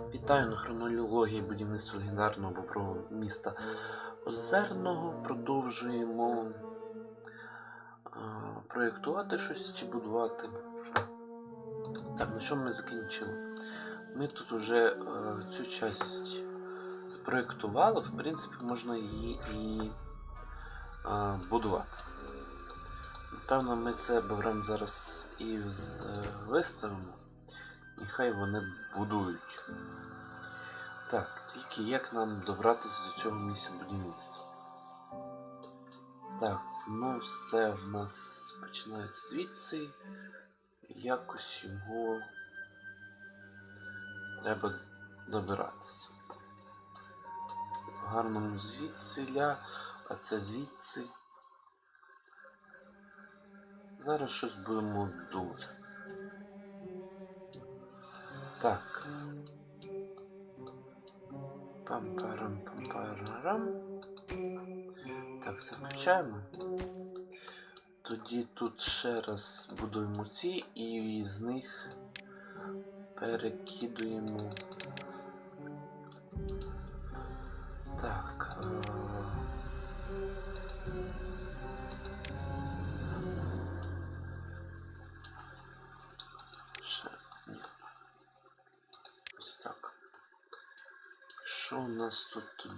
Вітаю на хронології будівництва легендарного бобрового міста Озерного. Продовжуємо а, проєктувати щось чи будувати. Так, на чому ми закінчили? Ми тут вже е, цю часть спроєктували, в принципі, можна її і е, будувати. Напевно, ми це беремо зараз і е, виставимо. І хай вони будують. Так, тільки як нам добратися до цього місця будівництва? Так, ну все в нас починається звідси. Якось його треба добиратися. В гарному звідсиля, а це звідси. Зараз щось будемо думати. Так. Пам-парам, пам-парам. Так, заключаємо. Тоді тут ще раз будуємо ці і з них перекидуємо. Так.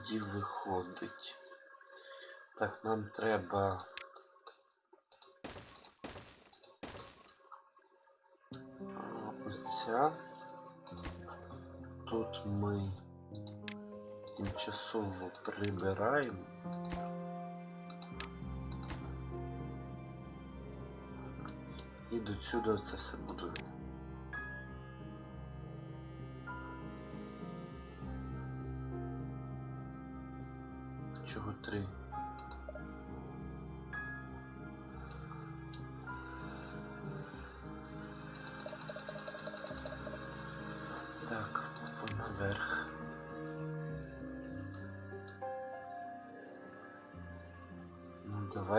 Тоді виходить? Так, нам треба. Оця. Тут ми тимчасово прибираємо. І до сюди це все будуємо.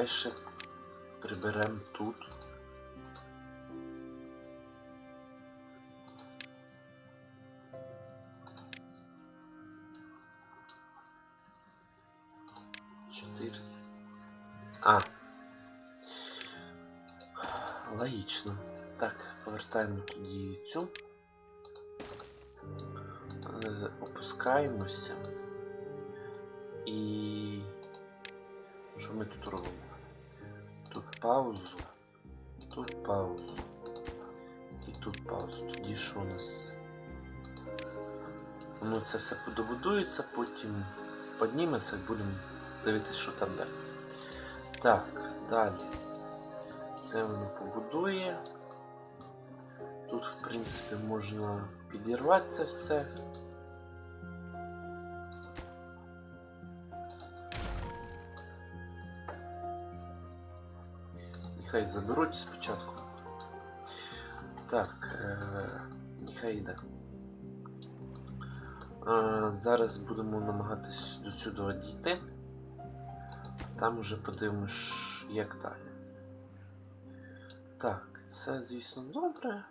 Ще приберем тут. Чотири. А. Логічно. Так, повертаємо тоді цю. Е, опускаємося. І. Що ми тут робимо? Паузу, тут паузу. І тут паузу. Тоді що у нас? Ну це все добудується, потім підніметься і будемо дивитися, що там далі. Так, далі. Це воно побудує. Тут, в принципі, можна підірвати це все. Нехай заберуть спочатку. Так, е- нехай йде. Е, зараз будемо намагатись до сюди дійти. Там уже подивимось, як далі. Так, це, звісно, добре.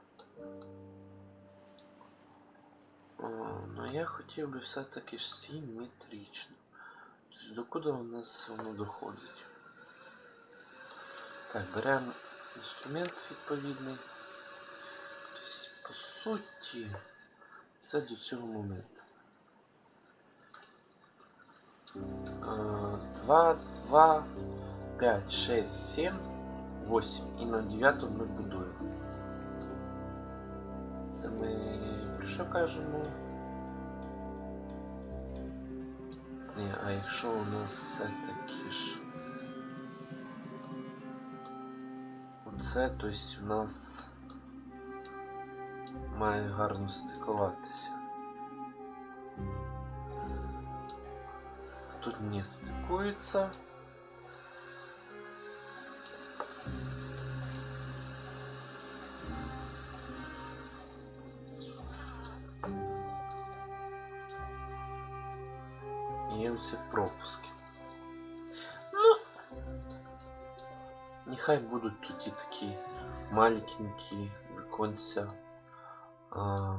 О, ну я хотів би все-таки ж симметрично. Тобто, докуди у нас воно доходить? Так, беремо інструмент відповідний. Тобто, по суті, це до цього моменту. 2, 2, 5, 6, 7, 8. І на 9 ми будуємо. Це ми про що кажемо? Ні, а якщо у нас все-таки ж. Оце, тобто у нас має гарно стикуватися. Тут не стикується. Є оці пропуски. нехай будуть тут і такі маленькі віконця. А,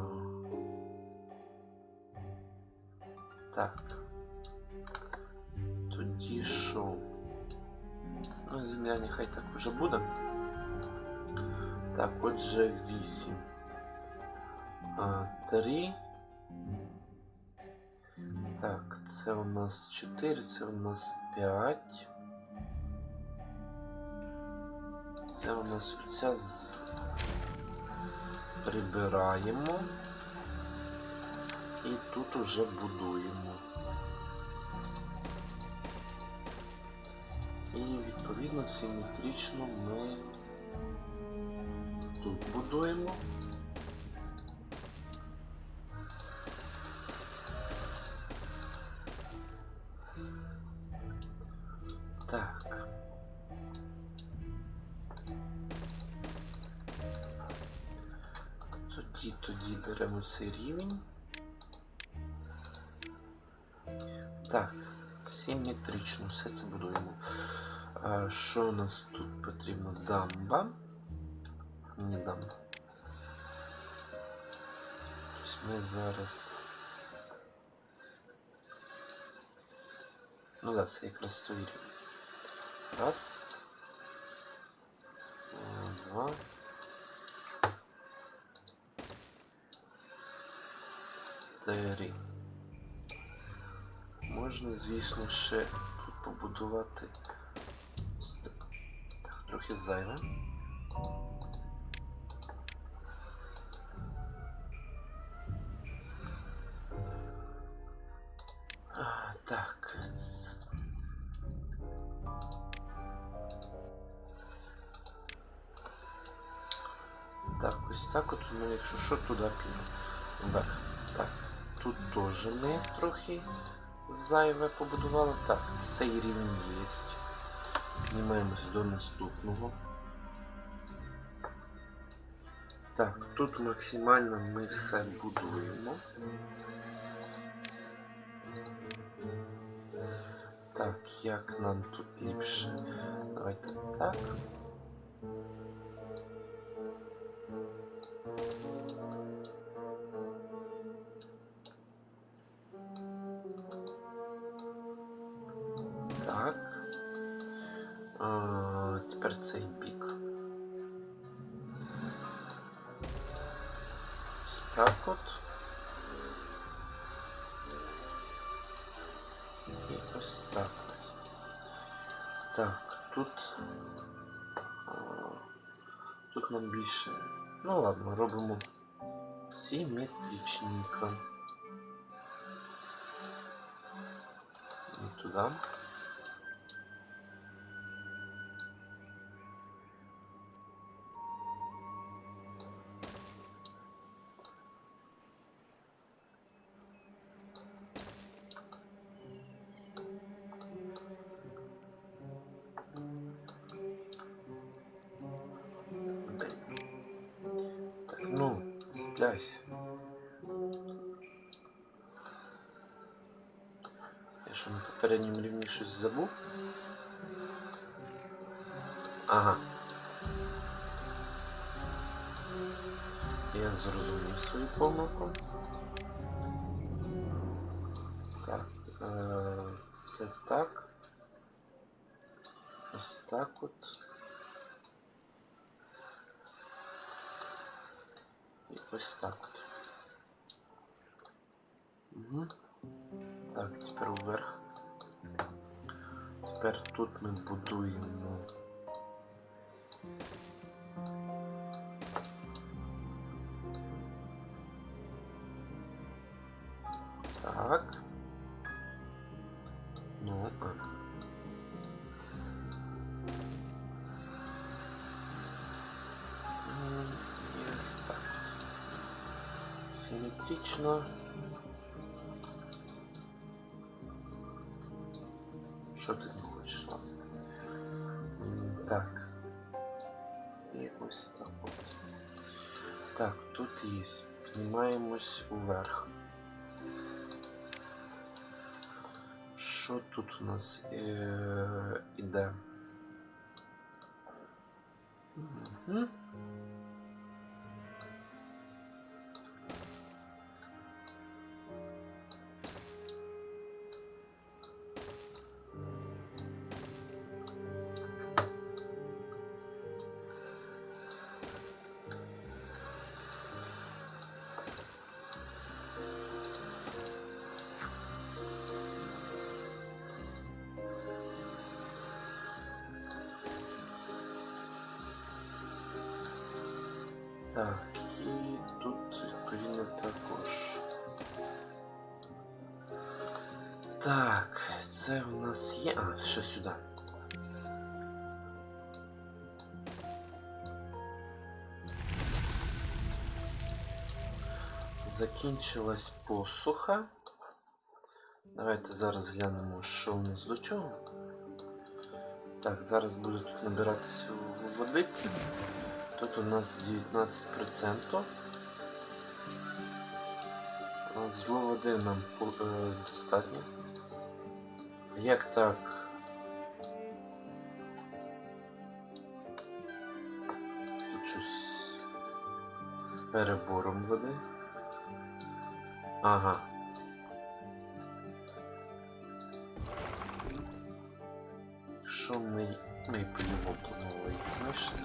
Так. Тоді що? Ну, земля нехай так уже буде. Так, отже, 8. А, 3. Так, це у нас 4, це у нас 5. Це у нас оця з... прибираємо. І тут уже будуємо. І відповідно симетрично ми тут будуємо. Так. Тоді, тоді беремо цей рівень. Так, симетрично все це будуємо. А, що у нас тут потрібно? Дамба. Не дамба. Тобто ми зараз. Ну да, це якраз той рівень. Раз. Два. Три. Можна, звісно, ще тут побудувати. Так, трохи зайве. Так. Так, ось так от, ну якщо що, туди піде. Вверх. Теж ми трохи зайве побудували. Так, цей рівень є. Піднімаємось до наступного. Так, тут максимально ми все будуємо. Так, як нам тут ліпше? Давайте. Так. Так от. І ось так. Так, тут. Тут нам більше. Ну ладно, робимо симметричненько. І туди. Цепляйся. Я що на попередньому рівні щось забув? Ага. Я зрозумів свою помилку. Так, е, це так. Ось так от. І ось так от. Так, тепер вверх. Тепер тут ми будуємо. Нас е- іде? Мгм. Це в нас є. А, ще сюди. Закінчилась посуха. Давайте зараз глянемо, що в нас до чого. Так, зараз буде тут набиратися у водиці. Тут у нас 19%. А Зло води нам е, достатньо. Як так? Тут щось з перебором води. Ага. Що ми, ми по-любому планували їх знайшли?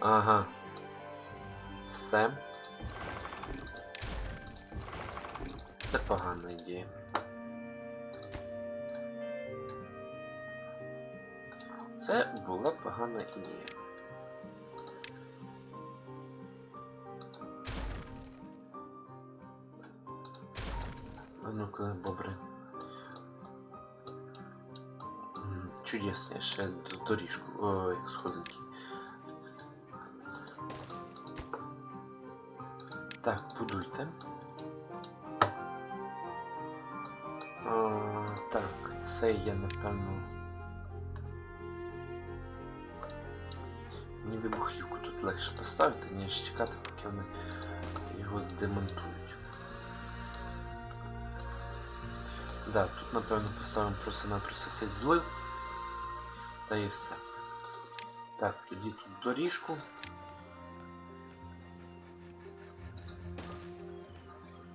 Ага. Все. Це погана ідея. Це була погана ідея. А ну-ка, бобри. М, Чудесно, ще доріжку. Ой, сходинки. Я напевно. Мені вибухівку тут легше поставити, ніж чекати, поки вони його демонтують. Да, тут напевно поставимо просто-напросто цей злив. Та і все. Так, тоді тут доріжку.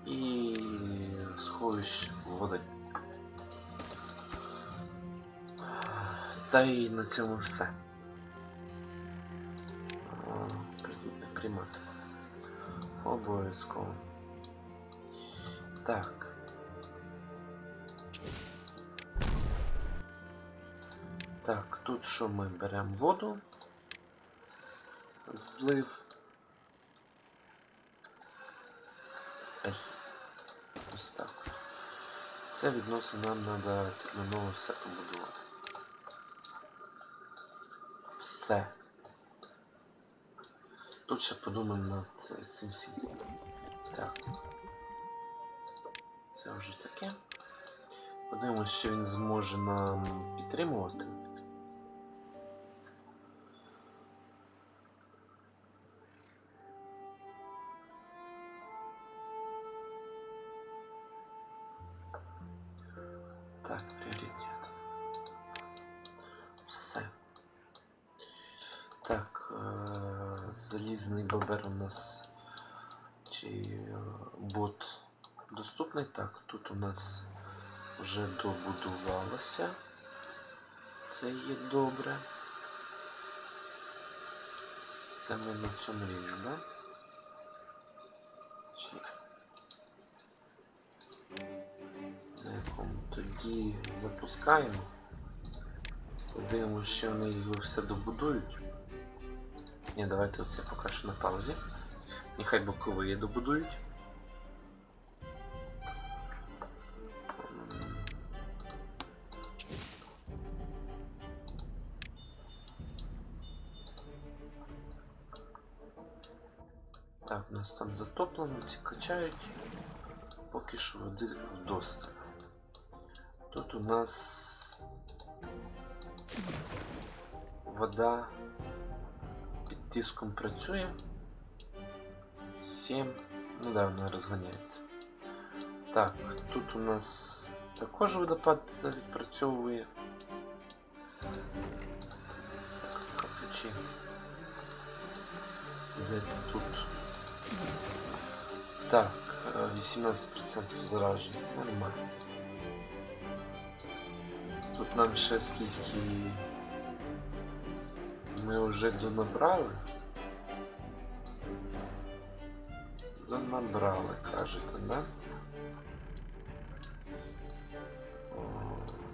І сховище води. Та і на цьому все. Прийдуть приймати. Обов'язково. Так. Так, тут що ми беремо воду, злив. Ай. Ось так. Це відносно нам треба терміново все побудувати. Все. Тут ще подумаємо над цим всім. Так. Це вже таке. Подивимось, що він зможе нам підтримувати. Доступний. Так, тут у нас вже добудувалося. Це є добре. Це ми на цьому рівні, да? Чи на якому тоді запускаємо. Подивимося, що вони його все добудують. Ні, давайте оце поки що на паузі. Нехай бокові добудують. там затоплено, ці качають. Поки що води вдосталь. Тут у нас вода під тиском працює. 7. Ну да, вона розганяється. Так, тут у нас також водопад відпрацьовує. Так, ну-ка, включи. Де ти тут? Так, е, 18% заражень. Нормально. Тут нам ще скільки ми вже донабрали. Донабрали, кажете, да? О,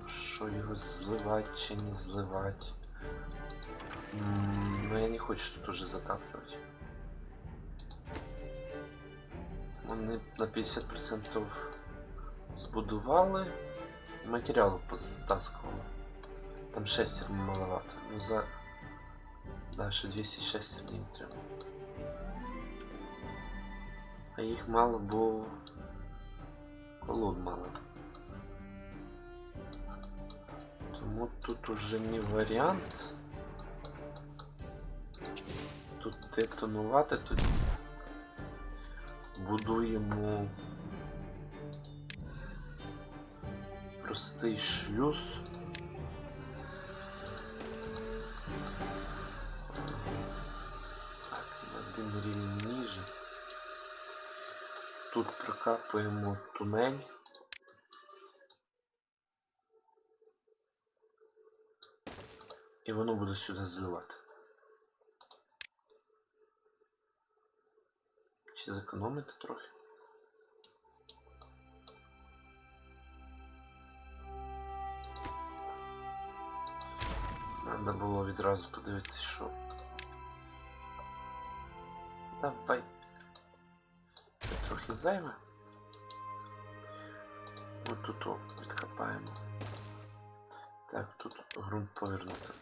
Що його зливати чи не зливати? Ну я не хочу тут уже затапливать. Вони на 50% збудували. Матеріалу позтаскували. Там шестер маловато. Ну за. Да, ще 200 шестер їм треба. А їх мало, бо колод мало. Тому тут уже не варіант. Тут детонувати тоді. Будуємо простий шлюз. Так, на один рівень ніже. Тут прокапуємо тунель. І воно буде сюди зливати. Чи зекономити трохи? Надо було відразу подивитися, що. Давай. Це трохи зайве. Ось тут о, відкопаємо. Так, тут ґрунт повернути.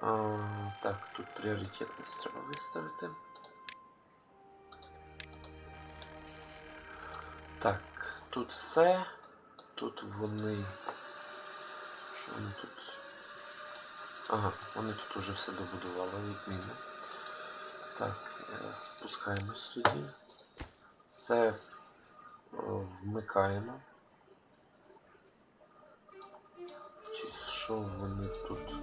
А, так, тут пріоритетність треба виставити. Так, тут все. Тут вони. Що вони тут? Ага, вони тут уже все добудували, відмінно. Так, е, спускаємось тоді. Це вмикаємо. Чи що вони тут?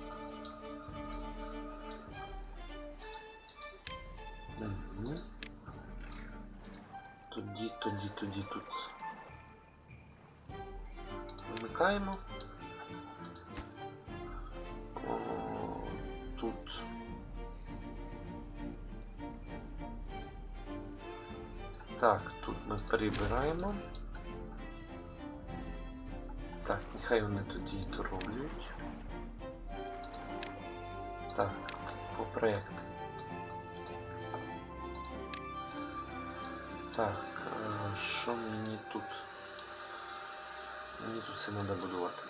Угу. Тоді, тоді, тоді тут. Вмикаємо. О, тут. Так, тут ми прибираємо. Так, нехай вони тоді і дороблюють. Так, по проекту. Так, е, що мені тут? Мені тут все треба будувати.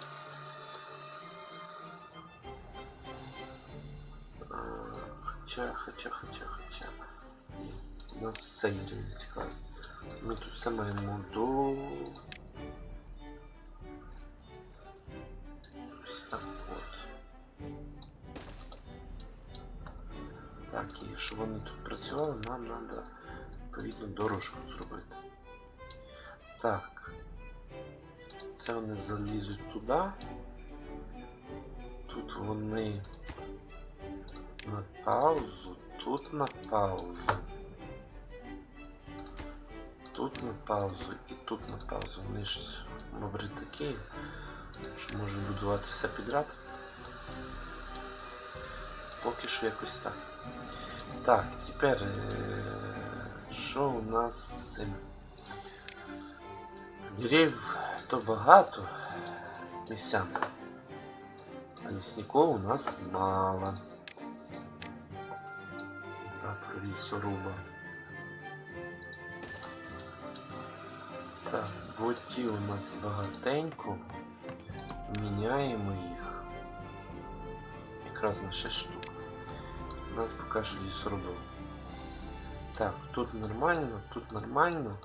Е, Хоча, хоча, хоча, хоча. Ні, нас цей рівень цікавий. Ми тут все маємо до. Ось так от. Так, і щоб вони тут працювали, нам треба відповідно дорожку зробити. Так. Це вони залізуть туди. Тут вони на паузу, тут на паузу. Тут на паузу і тут на паузу. Вони ж мабри такі, що можуть будувати все підряд. Поки що якось так. Так, тепер е, що у нас з цим? Дерев то багато місцями, а лісників у нас мало. Так, лісоруба. Так, боті у нас багатенько. Міняємо їх. Якраз на 6 штук. У нас поки що лісорубов. Так, тут нормально, тут нормально.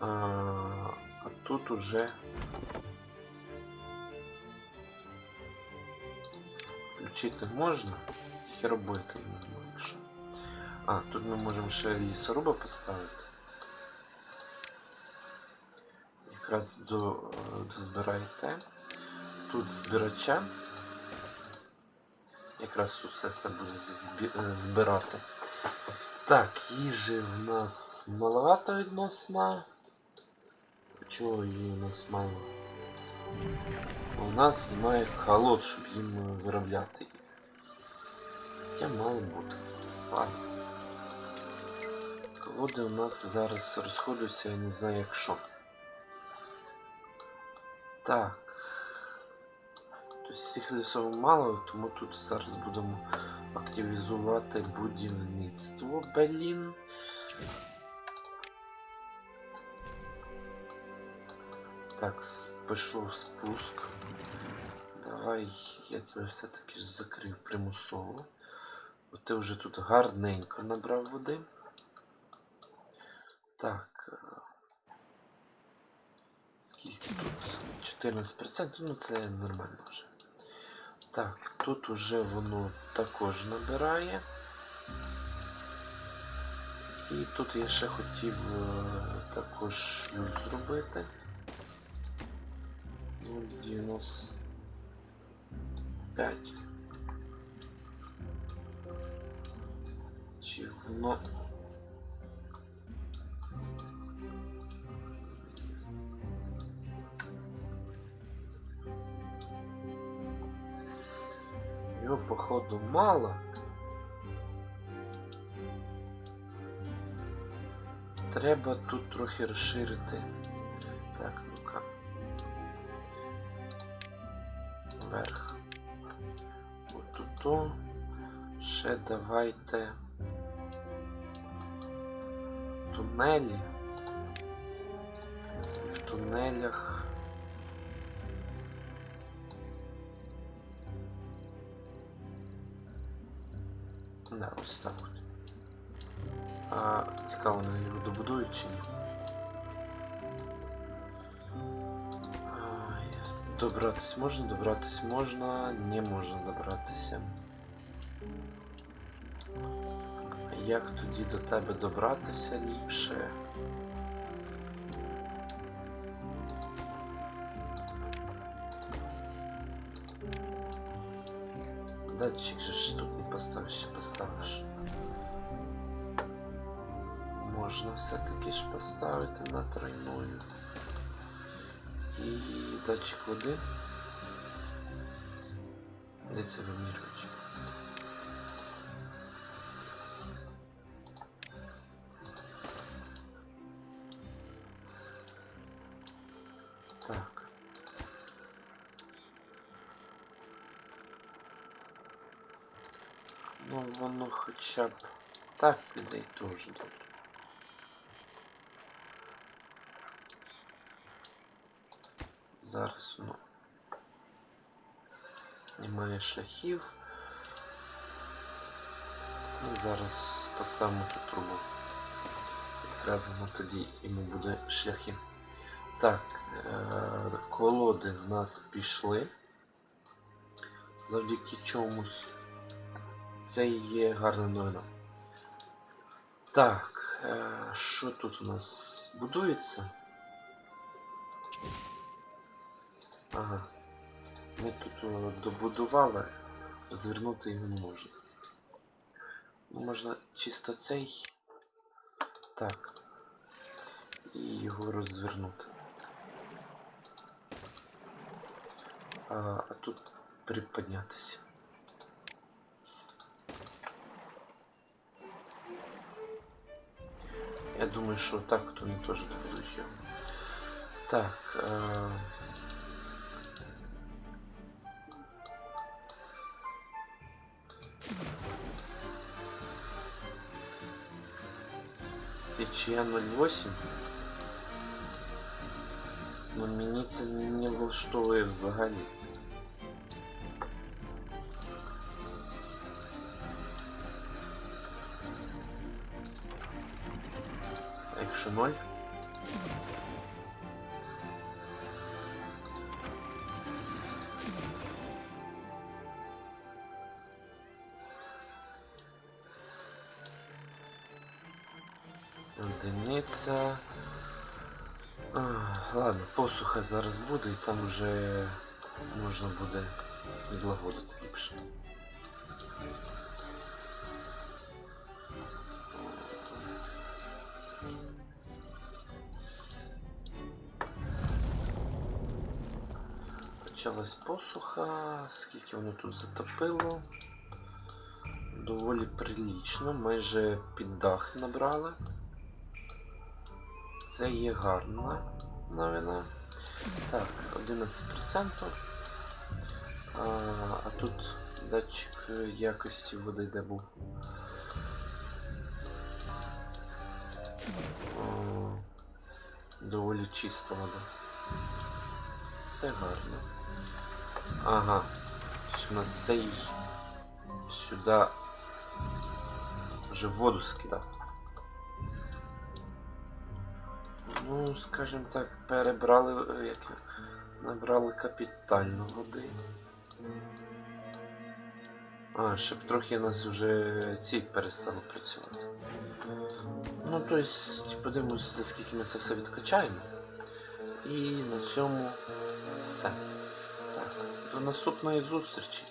А, а тут уже включити можна, тільки робити не можна. якщо. А, тут ми можемо ще лісоруба поставити. Якраз до, дозбираєте. Тут збирача. Якраз тут все це буде збирати. Так, їжі в нас маловато відносно. Чого її у нас мало? У нас немає холод, щоб їм виробляти їх. Я мало бути. Ладно. Колоди у нас зараз розходуються, я не знаю як що. Так. Тобто Всіх лісов мало, тому тут зараз будемо активізувати будівництво. Блін. Так, пішло в спуск. Давай я тебе все-таки закрив примусово. Бо ти вже тут гарненько набрав води. Так. е, Скільки тут? 14%, ну це нормально вже. Так, тут уже воно також набирає. І тут я ще хотів е, також зробити. 0,95. Чи воно. Його, походу, мало. Треба тут трохи розширити. Так, ну-ка. Вверх. Отут. Ще давайте. Тунелі. В тунелях. Добратись можна, добратись можна, не можна добратися. Як тоді до тебе добратися ліпше? Датчик же ж тут не поставиш, поставиш. Можна все-таки ж поставити на тройною. І датчик води. Де це вимірювач? Так. Ну, воно хоча б так піде і дуже добре. Зараз воно немає шляхів. Ну, зараз поставимо тут трубу. Якраз воно тоді йому буде шляхи. Так, е- колоди в нас пішли. Завдяки чомусь. Це і є гарна новина. Так, е, що тут у нас будується? Ага. Ми тут о, добудували, звернути його не можна. Ну, можна чисто цей. Так. І його розвернути. А, а тут приподнятися. Я думаю, що так то не теж добудуть його. Так. Е... Течія 08. Ну мені це не влаштовує взагалі. А Якщо 0. Одиниця. Ладно, посуха зараз буде і там вже можна буде відлагодити ліпше. Почалась посуха, скільки воно тут затопило. Доволі прилічно, майже під дах набрали. Це є гарна новина. Так, 11%. А, а тут датчик якості води де був. Доволі чиста вода. Це гарно. Ага. У нас цей сюди вже воду скидав. Ну, скажімо так, перебрали, е, як його, набрали капітально води. А, щоб трохи у нас вже ці перестали працювати. Ну, то есть, подивимось, за скільки ми це все відкачаємо. І на цьому все. Так, до наступної зустрічі.